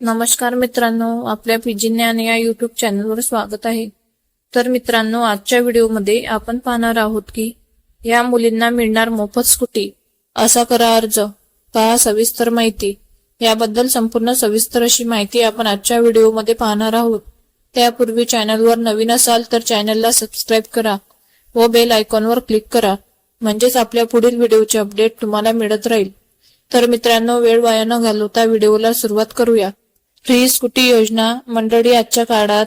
नमस्कार मित्रांनो आपल्या पीजी ज्ञान या युट्यूब चॅनलवर स्वागत आहे. तर मित्रांनो आजच्या व्हिडिओमध्ये आपण पाहणार आहोत की या मुलींना मिळणार मोफत स्कूटी असा करा अर्ज पहा सविस्तर माहिती याबद्दल संपूर्ण सविस्तर अशी माहिती आपण आजच्या व्हिडिओमध्ये पाहणार आहोत. त्यापूर्वी चॅनलवर नवीन असाल तर चॅनलला सबस्क्राईब करा व बेल आयकॉनवर क्लिक करा म्हणजेच आपल्या पुढील व्हिडिओचे अपडेट तुम्हाला मिळत राहील. तर मित्रांनो वेळ वाया न घालवता व्हिडिओला सुरुवात करूया. फ्री स्कूटी योजना मंडळी आजच्या काळात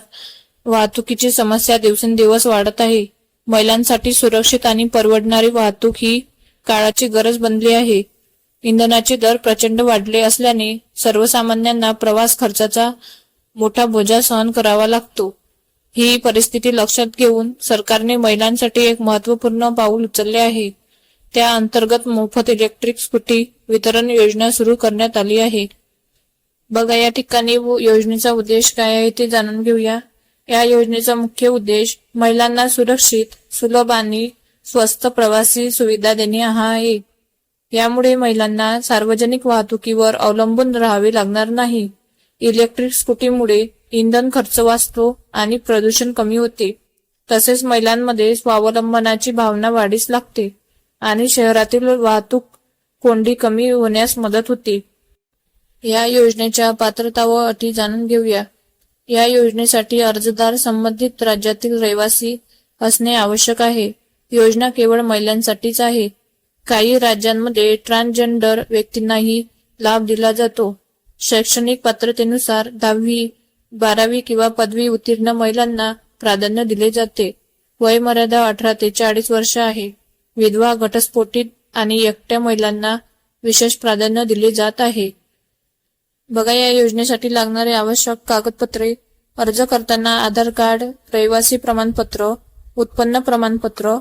वाहतुकीची समस्या दिवसेंदिवस वाढत आहे. महिलांसाठी सुरक्षित आणि परवडणारी वाहतूक ही काळाची गरज बनली आहे. इंधनाचे दर प्रचंड वाढले असल्याने सर्वसामान्यांना प्रवास खर्चाचा मोठा बोजा सहन करावा लागतो. ही परिस्थिती लक्षात घेऊन सरकारने महिलांसाठी एक महत्त्वपूर्ण पाऊल उचलले आहे. त्या अंतर्गत मोफत इलेक्ट्रिक स्कूटी वितरण योजना सुरू करण्यात आली आहे. बघा या ठिकाणी व- योजनेचा उद्देश काय आहे ते जाणून घेऊया. या योजनेचा मुख्य उद्देश महिलांना सुरक्षित सुलभ आणि स्वस्त प्रवासी सुविधा देणे हा आहे. यामुळे महिलांना सार्वजनिक वाहतुकीवर अवलंबून राहावे लागणार नाही. इलेक्ट्रिक स्कूटीमुळे इंधन खर्च वाचतो आणि प्रदूषण कमी होते. तसेच महिलांमध्ये स्वावलंबनाची भावना वाढीस लागते आणि शहरातील वाहतूक कोंडी कमी होण्यास मदत होते. या योजनेच्या पात्रता व अटी जाणून घेऊया. या योजनेसाठी अर्जदार संबंधित राज्यातील रहिवासी असणे आवश्यक आहे. योजना केवळ महिलांसाठीच आहे. काही राज्यांमध्ये ट्रान्सजेंडर व्यक्तींनाही लाभ दिला जातो. शैक्षणिक पात्रतेनुसार दहावी बारावी किंवा पदवी उत्तीर्ण महिलांना प्राधान्य दिले जाते. वयमर्यादा अठरा ते चाळीस वर्ष आहे. विधवा घटस्फोटित आणि एकट्या महिलांना विशेष प्राधान्य दिले जात आहे. बघा या योजनेसाठी लागणारे आवश्यक कागदपत्रे अर्ज करताना आधार कार्ड रहिवासी प्रमाणपत्र उत्पन्न प्रमाणपत्र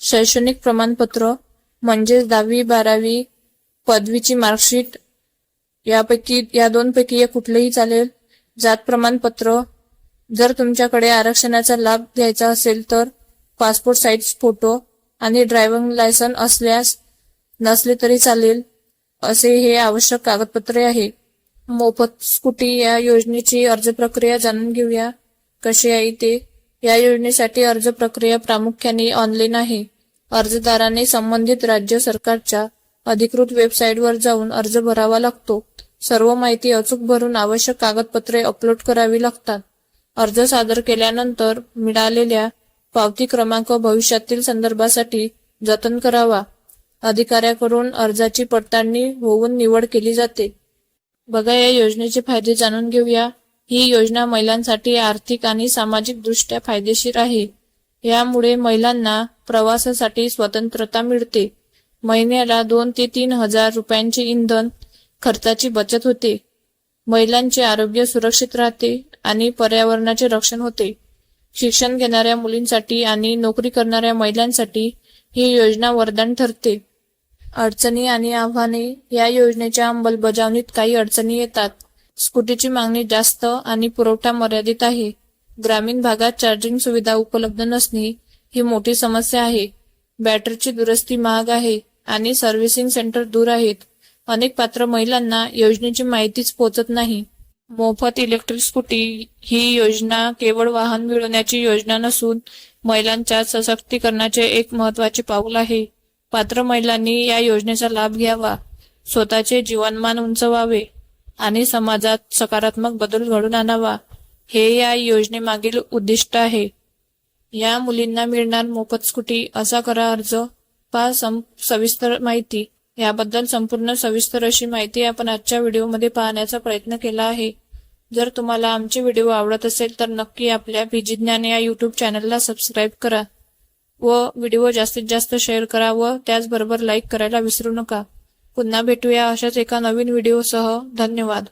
शैक्षणिक प्रमाणपत्र म्हणजेच दहावी बारावी पदवीची मार्कशीट यापैकी या दोनपैकी या एक कुठलेही चालेल. जात प्रमाणपत्र. जर तुमच्याकडे आरक्षणाचा लाभ घ्यायचा असेल तर पासपोर्ट साईज फोटो आणि ड्रायव्हिंग लायसन असल्यास नसले तरी चालेल. असे हे आवश्यक कागदपत्रे आहे. मोफत स्कूटी या योजनेची अर्ज प्रक्रिया जाणून घेऊया. कशी आहे ते? या योजनेसाठी अर्ज प्रक्रिया प्रामुख्याने ऑनलाईन आहे. अर्जदाराने संबंधित राज्य सरकारच्या अधिकृत वेबसाईटवर जाऊन अर्ज भरावा लागतो. सर्व माहिती अचूक भरून आवश्यक कागदपत्रे अपलोड करावी लागतात. अर्ज सादर केल्यानंतर मिळालेल्या पावती क्रमांक भविष्यातील संदर्भासाठी जतन करावा. अधिकाऱ्याकडून अर्जाची पडताळणी होऊन निवड केली जाते. बघा या योजनेचे फायदे जाणून घेऊया. ही योजना महिलांसाठी आर्थिक आणि सामाजिक दृष्ट्या फायदेशीर आहे. यामुळे महिलांना प्रवासासाठी स्वतंत्रता मिळते. महिन्याला दोन ते तीन हजार रुपयांचे इंधन खर्चाची बचत होते. महिलांचे आरोग्य सुरक्षित राहते आणि पर्यावरणाचे रक्षण होते. शिक्षण घेणाऱ्या मुलींसाठी आणि नोकरी करणाऱ्या महिलांसाठी ही योजना वरदान ठरते. अडचणी आणि आव्हाने या योजनेच्या अंमलबजावणीत काही अडचणी येतात. स्कूटीची मागणी जास्त आणि पुरवठा मर्यादित आहे. ग्रामीण भागात चार्जिंग सुविधा उपलब्ध नसणे ही मोठी समस्या आहे. बॅटरीची दुरुस्ती महाग आहे आणि सर्व्हिसिंग सेंटर दूर आहेत. अनेक पात्र महिलांना योजनेची माहितीच पोचत नाही. मोफत इलेक्ट्रिक स्कूटी ही योजना केवळ वाहन मिळवण्याची योजना नसून महिलांच्या सशक्तीकरणाचे एक महत्त्वाचे पाऊल आहे. पात्र महिलांनी या योजनेचा लाभ घ्यावा. स्वतःचे जीवनमान उंचवावे आणि समाजात सकारात्मक बदल घडून आणावा. हे या योजनेमागील उद्दिष्ट आहे. या मुलींना मिळणार मोफत स्कूटी असा करा अर्ज. पहा सविस्तर माहिती. याबद्दल संपूर्ण सविस्तर अशी माहिती आपण आजच्या व्हिडिओमध्ये पाहण्याचा प्रयत्न केला आहे. जर तुम्हाला आमचे व्हिडिओ आवडत असेल तर नक्की आपल्या पीजी ज्ञान या यूट्यूब चॅनलला सबस्क्राईब करा. व व्हिडिओ जास्तीत जास्त शेअर करा व त्याचबरोबर लाईक करायला विसरू नका. पुन्हा भेटूया अशाच एका नवीन व्हिडिओसह. धन्यवाद.